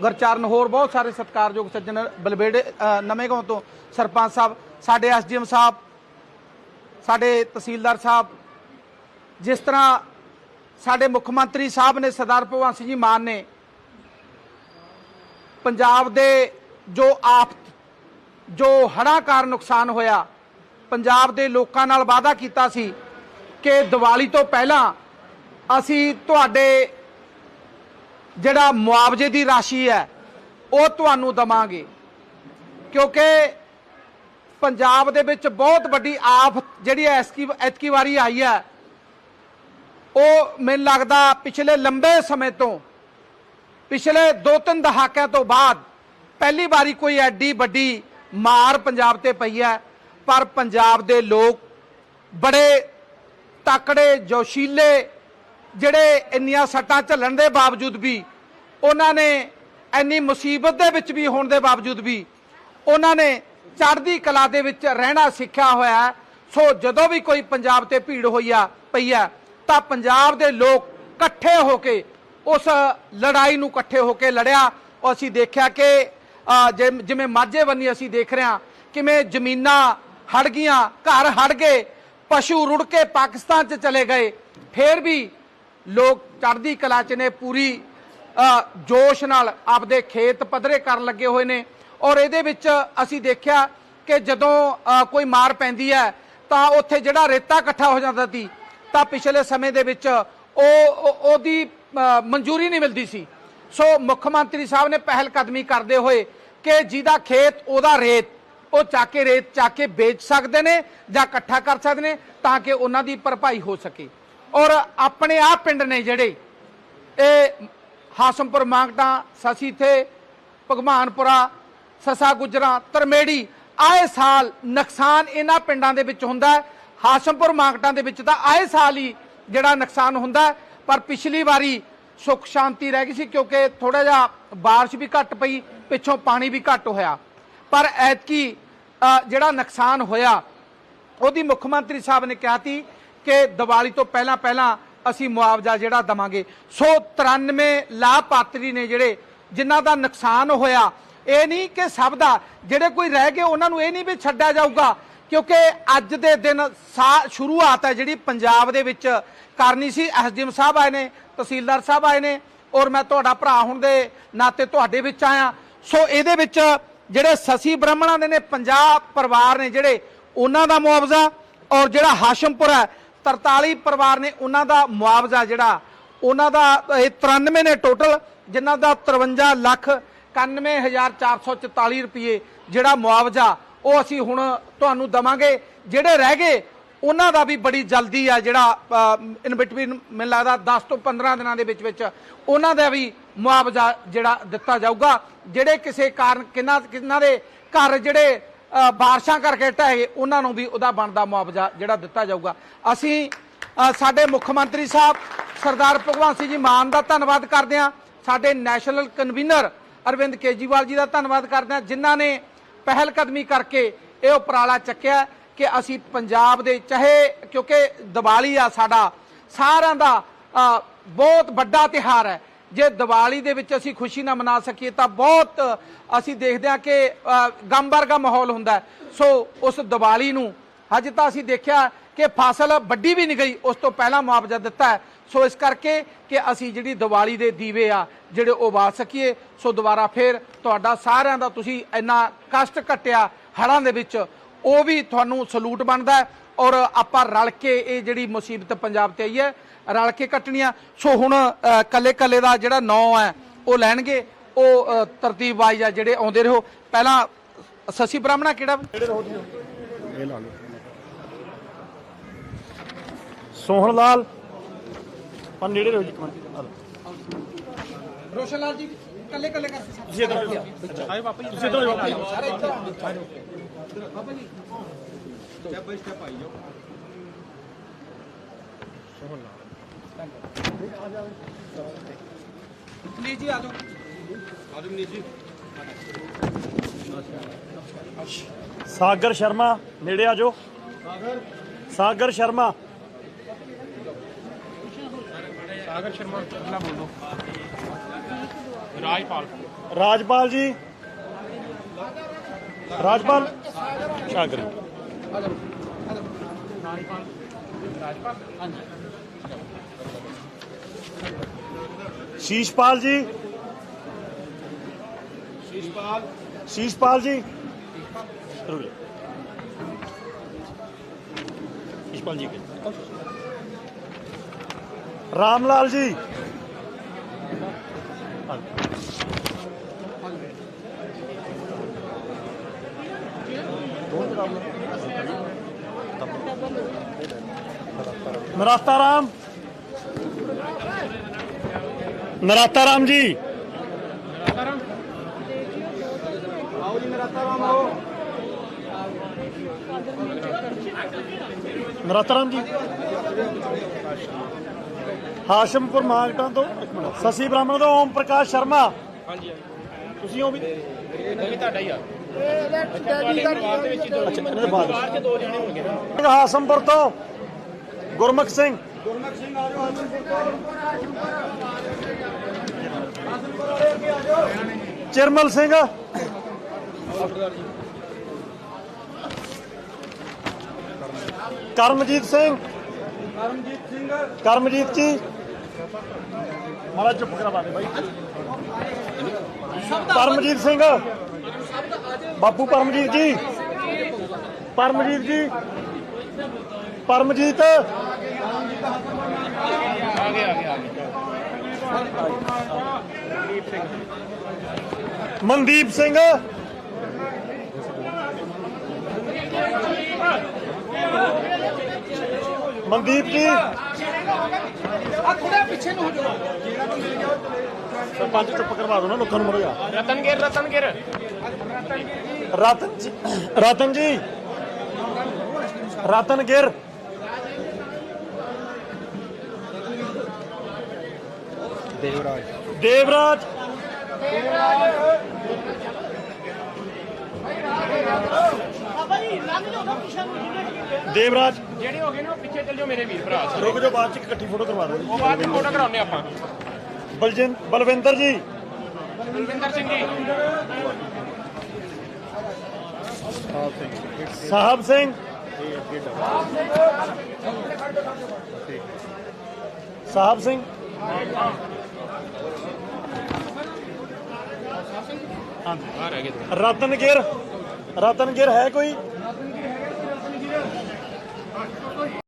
ਗੁਰਚਰਨ ਹੋਰ ਬਹੁਤ ਸਾਰੇ ਸਤਿਕਾਰਯੋਗ ਸੱਜਣ ਬਲਬੇੜੇ ਨਵੇਂ ਗਾਉਂ ਤੋਂ ਸਰਪੰਚ ਸਾਹਿਬ, ਸਾਡੇ ਐਸਡੀਐਮ ਸਾਹਿਬ, ਸਾਡੇ ਤਹਿਸੀਲਦਾਰ ਸਾਹਿਬ, ਜਿਸ ਤਰ੍ਹਾਂ ਸਾਡੇ ਮੁੱਖ ਮੰਤਰੀ ਸਾਹਿਬ ਨੇ ਸਰਦਾਰ ਭਗਵੰਤ ਸਿੰਘ ਜੀ ਮਾਨ ਨੇ ਪੰਜਾਬ ਦੇ ਜੋ ਆਫਤ, ਜੋ ਹੜ੍ਹਾਂ ਕਾਰਨ ਨੁਕਸਾਨ ਹੋਇਆ, ਪੰਜਾਬ ਦੇ ਲੋਕਾਂ ਨਾਲ ਵਾਅਦਾ ਕੀਤਾ ਸੀ ਕਿ ਦੀਵਾਲੀ ਤੋਂ ਪਹਿਲਾਂ ਅਸੀਂ ਤੁਹਾਡੇ ਜਿਹੜਾ ਮੁਆਵਜ਼ੇ ਦੀ ਰਾਸ਼ੀ ਹੈ, ਉਹ ਤੁਹਾਨੂੰ ਦਵਾਂਗੇ। ਕਿਉਂਕਿ ਪੰਜਾਬ ਦੇ ਵਿੱਚ ਬਹੁਤ ਵੱਡੀ ਆਫਤ ਜਿਹੜੀ ਐਸਕੀ ਐਤਕੀ ਵਾਰੀ ਆਈ ਹੈ, ਉਹ ਮੈਨੂੰ ਲੱਗਦਾ ਪਿਛਲੇ ਲੰਬੇ ਸਮੇਂ ਤੋਂ, ਪਿਛਲੇ 2-3 ਦਹਾਕਿਆਂ ਤੋਂ ਬਾਅਦ ਪਹਿਲੀ ਵਾਰੀ ਕੋਈ ਐਡੀ ਵੱਡੀ ਮਾਰ ਪੰਜਾਬ ਤੇ ਪਈ ਹੈ। ਪਰ ਪੰਜਾਬ ਦੇ ਲੋਕ ਬੜੇ ਤਕੜੇ, ਜੋਸ਼ੀਲੇ ਜਿਹੜੇ ਇੰਨੀਆਂ ਸੱਟਾਂ ਝੱਲਣ ਦੇ ਬਾਵਜੂਦ ਵੀ ਉਹਨਾਂ ਨੇ ਇੰਨੀ ਮੁਸੀਬਤ ਦੇ ਵਿੱਚ ਵੀ ਹੋਣ ਦੇ ਬਾਵਜੂਦ ਵੀ ਉਹਨਾਂ ਨੇ ਚੜ੍ਹਦੀ ਕਲਾ ਦੇ ਵਿੱਚ ਰਹਿਣਾ ਸਿੱਖਿਆ ਹੋਇਆ ਸੋ ਜਦੋਂ ਵੀ ਕੋਈ ਪੰਜਾਬ ਤੇ ਭੀੜ ਹੋਈ ਆ, ਪਈ ਆ, ਤਾਂ ਪੰਜਾਬ ਦੇ ਲੋਕ ਇਕੱਠੇ ਹੋ ਕੇ ਉਸ ਲੜਾਈ ਨੂੰ ਇਕੱਠੇ ਹੋ ਕੇ ਲੜਿਆ। ਉਹ ਅਸੀਂ ਦੇਖਿਆ ਕਿ ਜਿ- ਜਿਵੇਂ ਮਾਝੇ ਬੰਨੀ ਅਸੀਂ ਦੇਖ ਰਹੇ ਹਾਂ, ਕਿਵੇਂ ਜ਼ਮੀਨਾਂ ਹੜ ਗਈਆਂ, ਘਰ ਹੜ ਗਏ, ਪਸ਼ੂ ਰੁੜ ਕੇ ਪਾਕਿਸਤਾਨ 'ਚ ਚਲੇ ਗਏ। ਫੇਰ ਵੀ ਲੋਕ ਚੜ੍ਹਦੀ ਕਲਾ 'ਚ ਨੇ, ਪੂਰੀ ਜੋਸ਼ ਨਾਲ ਆਪਦੇ ਖੇਤ ਪੱਧਰੇ ਕਰਨ ਲੱਗੇ ਹੋਏ ਨੇ। ਔਰ ਇਹਦੇ ਵਿੱਚ ਅਸੀਂ ਦੇਖਿਆ ਕਿ ਜਦੋਂ ਕੋਈ ਮਾਰ ਪੈਂਦੀ ਹੈ, ਤਾਂ ਉੱਥੇ ਜਿਹੜਾ ਰੇਤਾ ਇਕੱਠਾ ਹੋ ਜਾਂਦਾ ਸੀ, ਤਾਂ ਪਿਛਲੇ ਸਮੇਂ ਦੇ ਵਿੱਚ ਉਹ ਉਹਦੀ ਮਨਜ਼ੂਰੀ ਨਹੀਂ ਮਿਲਦੀ ਸੀ। ਸੋ ਮੁੱਖ ਮੰਤਰੀ ਸਾਹਿਬ ਨੇ ਪਹਿਲ ਕਦਮੀ ਕਰਦੇ ਹੋਏ ਕਿ ਜਿਹਦਾ ਖੇਤ ਉਹਦਾ ਰੇਤ, ਉਹ ਚਾ ਕੇ ਰੇਤ ਚੱਕ ਕੇ ਵੇਚ ਸਕਦੇ ਨੇ ਜਾਂ ਇਕੱਠਾ ਕਰ ਸਕਦੇ ਨੇ ਤਾਂ ਕਿ ਉਹਨਾਂ ਦੀ ਭਰਪਾਈ ਹੋ ਸਕੇ। ਔਰ ਆਪਣੇ ਆਪ ਪਿੰਡ ਨੇ ਜਿਹੜੇ, ਇਹ ਹਾਸਮਪੁਰ ਮਾਂਗਟਾ ਸਸੀਥੇ ਭਗਵਾਨਪੁਰਾ, ਸਸਾ ਗੁਜਰਾ ਤਰਮੇੜੀ ਆਏ ਸਾਲ ਨੁਕਸਾਨ ਇਹਨਾਂ ਪਿੰਡਾਂ ਦੇ ਵਿੱਚ ਹੁੰਦਾ ਹਾਸਮਪੁਰ ਮਾਂਗਟਾਂ ਦੇ ਵਿੱਚ ਤਾਂ ਆਏ ਸਾਲ ਹੀ ਜਿਹੜਾ ਨੁਕਸਾਨ ਹੁੰਦਾ ਪਰ ਪਿਛਲੀ ਵਾਰੀ ਸੁੱਖ ਸ਼ਾਂਤੀ ਰਹਿ ਗਈ ਸੀ ਕਿਉਂਕਿ ਥੋੜਾ ਜਿਹਾ ਬਾਰਿਸ਼ ਵੀ ਘੱਟ ਪਈ, ਪਿੱਛੋਂ ਪਾਣੀ ਵੀ ਘੱਟ ਹੋਇਆ। ਪਰ ਐਤਕੀ ਜਿਹੜਾ ਨੁਕਸਾਨ ਹੋਇਆ, ਉਹਦੀ ਮੁੱਖ ਮੰਤਰੀ ਸਾਹਿਬ ਨੇ ਕਿਹਾ ਸੀ ਕਿ ਦੀਵਾਲੀ ਤੋਂ ਪਹਿਲਾਂ ਪਹਿਲਾਂ ਅਸੀਂ ਮੁਆਵਜ਼ਾ ਜਿਹੜਾ ਦਵਾਂਗੇ। ਸੋ 93 ਲਾਭਪਾਤਰੀ ਨੇ ਜਿਹੜੇ, ਜਿਨ੍ਹਾਂ ਦਾ ਨੁਕਸਾਨ ਹੋਇਆ, ਇਹ ਨਹੀਂ ਕਿ ਸਭ ਦਾ, ਜਿਹੜੇ ਕੋਈ ਰਹਿ ਗਏ, ਉਹਨਾਂ ਨੂੰ ਇਹ ਨਹੀਂ ਵੀ ਛੱਡਿਆ ਜਾਊਗਾ, ਕਿਉਂਕਿ ਅੱਜ ਦੇ ਦਿਨ ਸਾ- ਸ਼ੁਰੂਆਤ ਹੈ ਜਿਹੜੀ ਪੰਜਾਬ ਦੇ ਵਿੱਚ ਕਰਨੀ ਸੀ। ਐਸਡੀਐਮ ਸਾਹਿਬ ਆਏ ਨੇ, ਤਹਿਸੀਲਦਾਰ ਸਾਹਿਬ ਆਏ ਨੇ, ਔਰ ਮੈਂ ਤੁਹਾਡਾ ਭਰਾ ਹੁਣ ਦੇ ਨਾਤੇ ਤੁਹਾਡੇ ਵਿੱਚ ਆਇਆ। ਸੋ ਇਹਦੇ ਵਿੱਚ ਜਿਹੜੇ ਸਸੀ ਬ੍ਰਾਹਮਣਾਂ ਦੇ ਨੇ 50 ਪਰਿਵਾਰ ਨੇ ਜਿਹੜੇ, ਉਹਨਾਂ ਦਾ ਮੁਆਵਜ਼ਾ, ਔਰ ਜਿਹੜਾ ਹਾਸ਼ਮਪੁਰ ਹੈ 43 ਪਰਿਵਾਰ ਨੇ ਉਹਨਾਂ ਦਾ ਮੁਆਵਜ਼ਾ ਜਿਹੜਾ, ਉਹਨਾਂ ਦਾ, ਇਹ 93 ਨੇ ਟੋਟਲ, ਜਿਨ੍ਹਾਂ ਦਾ 53 ਲੱਖ 91444 ਰੁਪਏ ਜਿਹੜਾ ਮੁਆਵਜ਼ਾ, ਉਹ ਅਸੀਂ ਹੁਣ ਤੁਹਾਨੂੰ ਦਵਾਂਗੇ। ਜਿਹੜੇ ਰਹਿ ਗਏ, ਉਹਨਾਂ ਦਾ ਵੀ ਬੜੀ ਜਲਦੀ ਆ ਜਿਹੜਾ ਇਨ ਬਿਟਵੀਨ ਮੈਨੂੰ ਲੱਗਦਾ 10 ਤੋਂ 15 ਦਿਨਾਂ ਦੇ ਵਿੱਚ ਵਿੱਚ ਉਹਨਾਂ ਦਾ ਵੀ ਮੁਆਵਜ਼ਾ ਜਿਹੜਾ ਦਿੱਤਾ ਜਾਊਗਾ। ਜਿਹੜੇ ਕਿਸੇ ਕਾਰਨ, ਕਿੰਨਾ ਕਿੰਨਾ ਦੇ ਘਰ ਜਿਹੜੇ ਬਾਰਿਸ਼ਾਂ ਕਰਕੇ ਢਹਿ ਉਹਨਾਂ ਨੂੰ ਵੀ ਉਹਦਾ ਬਣਦਾ ਮੁਆਵਜ਼ਾ ਜਿਹੜਾ ਦਿੱਤਾ ਜਾਊਗਾ। ਅਸੀਂ ਸਾਡੇ ਮੁੱਖ ਮੰਤਰੀ ਸਾਹਿਬ, ਸਰਦਾਰ ਭਗਵੰਤ ਸਿੰਘ ਜੀ ਮਾਨ ਦਾ ਧੰਨਵਾਦ ਕਰਦੇ ਹਾਂ। ਸਾਡੇ ਨੈਸ਼ਨਲ ਕਨਵੀਨਰ ਅਰਵਿੰਦ ਕੇਜੀਵਾਲ ਜੀ ਦਾ ਧੰਨਵਾਦ ਕਰਦੇ ਹਾਂ, ਜਿਨ੍ਹਾਂ ਨੇ ਪਹਿਲ ਕਦਮੀ ਕਰਕੇ ਇਹ ਉਪਰਾਲਾ ਚੱਕਿਆ ਕਿ ਅਸੀਂ ਪੰਜਾਬ ਦੇ, ਚਾਹੇ ਕਿਉਂਕਿ ਦੀਵਾਲੀ ਆ ਸਾਡਾ, ਸਾਰਿਆਂ ਦਾ ਬਹੁਤ ਵੱਡਾ ਤਿਹਾਰ ਹੈ। ਜੇ ਦੀਵਾਲੀ ਦੇ ਵਿੱਚ ਅਸੀਂ ਖੁਸ਼ੀ ਨਾ ਮਨਾ ਸਕੀਏ ਤਾਂ ਬਹੁਤ ਅਸੀਂ ਦੇਖਦੇ ਹਾਂ ਕਿ ਗਮ ਵਰਗਾ ਮਾਹੌਲ ਹੁੰਦਾ ਸੋ ਉਸ ਦੀਵਾਲੀ ਨੂੰ ਅੱਜ ਤਾਂ ਅਸੀਂ ਦੇਖਿਆ ਕਿ ਫਸਲ ਵੱਡੀ ਵੀ ਨਹੀਂ ਗਈ, ਉਸ ਤੋਂ ਪਹਿਲਾਂ ਮੁਆਵਜ਼ਾ ਦਿੱਤਾ ਹੈ। ਸੋ ਇਸ ਕਰਕੇ ਕਿ ਅਸੀਂ ਜਿਹੜੀ ਦੀਵਾਲੀ ਦੇ ਦੀਵੇ ਆ, ਜਿਹੜੇ ਉਹ ਬਾਲ ਸਕੀਏ। ਸੋ ਦੁਬਾਰਾ ਫੇਰ ਤੁਹਾਡਾ ਸਾਰਿਆਂ ਦਾ ਤੁਸੀਂ ਇੰਨਾ ਕਸ਼ਟ ਕੱਟਿਆ ਹੜਾਂ ਦੇ ਵਿੱਚ, ਉਹ ਵੀ ਤੁਹਾਨੂੰ ਸਲੂਟ ਬਣਦਾ ਔਰ ਆਪਾਂ ਰਲ ਕੇ ਇਹ ਜਿਹੜੀ ਮੁਸੀਬਤ ਪੰਜਾਬ ਤੇ ਆਈ ਹੈ ਰਲ ਕੇ ਕੱਟਣੀਆਂ। ਸੋ ਹੁਣ ਕੱਲੇ ਕੱਲੇ ਦਾ ਜਿਹੜਾ ਨਾਂ ਹੈ ਉਹ ਲੈਣਗੇ। ਉਹ ਤਰਤੀਬ ਵਾਈਜ਼ ਆ ਜਿਹੜੇ ਆਉਂਦੇ ਰਹੋ। ਪਹਿਲਾਂ ਸਸੀ ਬ੍ਰਾਹਮਣਾ ਕਿਹੜਾ? ਸੋਹਣ ਲਾਲ ਪਰ ਨੇੜੇ ਰਹੋ ਜੀ ਇੱਕ ਮਿੰਟ ਰੋਸ਼ਨ ਲਾਲ ਜੀ ਕੱਲੇ ਕੱਲੇ ਕਰ ਤੁਸੀਂ ਇਧਰ ਆਏ ਬਾਪਾ ਜੀ। ਤੁਸੀਂ ਇਧਰ ਬਾਪਾ ਜੀ। ਪਲੀਜ਼ ਜੀ ਆ ਜਾਓ। ਸਾਗਰ ਸ਼ਰਮਾ ਨੇੜੇ ਆ ਜਾਓ। ਸਾਗਰ। ਸਾਗਰ ਸ਼ਰਮਾ। ਸਾਗਰ ਸ਼ਰਮਾ ਅਗਲਾ ਬੋਲੋ ਰਾਜਪਾਲ। ਰਾਜਪਾਲ ਜੀ। ਰਾਜਪਾਲ। ਸ਼ਾਗਰ। ਸ਼ੀਸ਼ਪਾਲ ਜੀ। ਸ਼ੀਸ਼ਪਾਲ। ਸ਼ੀਸ਼ਪਾਲ ਜੀ। ਰੁਕ ਜਾ। ਸ਼ੀਸ਼ਪਾਲ ਜੀ ਰਾਮ ਲਾਲ ਜੀ। ਨਰਾਤਾ ਰਾਮ। ਨਰਾਤਾ ਰਾਮ ਜੀ। ਨਰਾਤਾ ਰਾਮ ਜੀ। ਹਾਸ਼ਮਪੁਰ ਮਾਗਟਾਂ ਤੋਂ ਇੱਕ ਮਿੰਟ ਸਸੀ ਬ੍ਰਾਹਮਣ ਤੋਂ ਓਮ ਪ੍ਰਕਾਸ਼ ਸ਼ਰਮਾ। ਹਾਂਜੀ ਤੁਸੀਂ ਹੋ ਵੀ ਵੀ ਤੁਹਾਡਾ ਹੀ ਆ। ਤੁਹਾਡੇ ਪਰਿਵਾਰ ਦੇ ਵਿੱਚ ਹੀ ਦੋ ਅੱਛਾ ਇਹਨਾਂ ਗੁਰਮੁਖ ਸਿੰਘ ਚਿਰਮਲ ਸਿੰਘ। ਕਰਮਜੀਤ ਸਿੰਘ। ਕਰਮਜੀਤ ਸਿੰਘ। ਕਰਮਜੀਤ ਜੀ। ਮਾਰਾ ਚੁੱਪ ਕਰਵਾ ਦੇ ਬਾਈ। ਪਰਮਜੀਤ ਸਿੰਘ। ਬਾਪੂ ਪਰਮਜੀਤ ਜੀ। ਪਰਮਜੀਤ ਜੀ। ਪਰਮਜੀਤ ਆ ਗਏ ਆ ਗਏ ਆ ਗਏ ਮਨਦੀਪ ਸਿੰਘ। ਮਨਦੀਪ ਜੀ। ਆ ਥੋੜਾ ਪਿੱਛੇ ਨੂੰ ਹੋ ਜਾਓ। ਸਰਪੰਚ ਚੁੱਪ ਕਰਵਾ ਦੋ ਨਾ ਲੋਕਾਂ ਨੂੰ ਮਰੋਗਾ ਰਤਨਗਿਰ ਰਤਨਗਿਰ ਰਤਨ ਜੀ ਰਤਨ ਜੀ। ਰਤਨ ਗਿਰ। ਦੇਵਰਾਜ। ਦੇਵਰਾਜ। ਦੇਵਰਾਜ। ਜਿਹੜੇ ਹੋ ਗਏ ਨੇ ਉਹ ਪਿੱਛੇ ਚੱਲ ਜਾਓ ਮੇਰੇ ਵੀਰ ਭਰਾ। ਰੁਕ ਜਾਓ ਬਾਅਦ ਚ ਇੱਕ ਇਕੱਠੀ ਫੋਟੋ ਕਰਵਾ ਦਿਓ ਉਹ ਬਾਅਦ ਵਿੱਚ ਫੋਟੋ ਕਰਾਉਣੇ ਆਪਾਂ। ਬਲਜਿੰਦ ਬਲਵਿੰਦਰ ਜੀ। ਬਲਵਿੰਦਰ ਸਿੰਘ ਜੀ। ਸਾਹਿਬ ਸਿੰਘ। ਸਾਹਿਬ ਸਿੰਘ। ਗਏ ਦੋ। ਰਤਨ ਗਿਰ ਰਤਨ ਗਿਰ ਹੈ ਕੋਈ?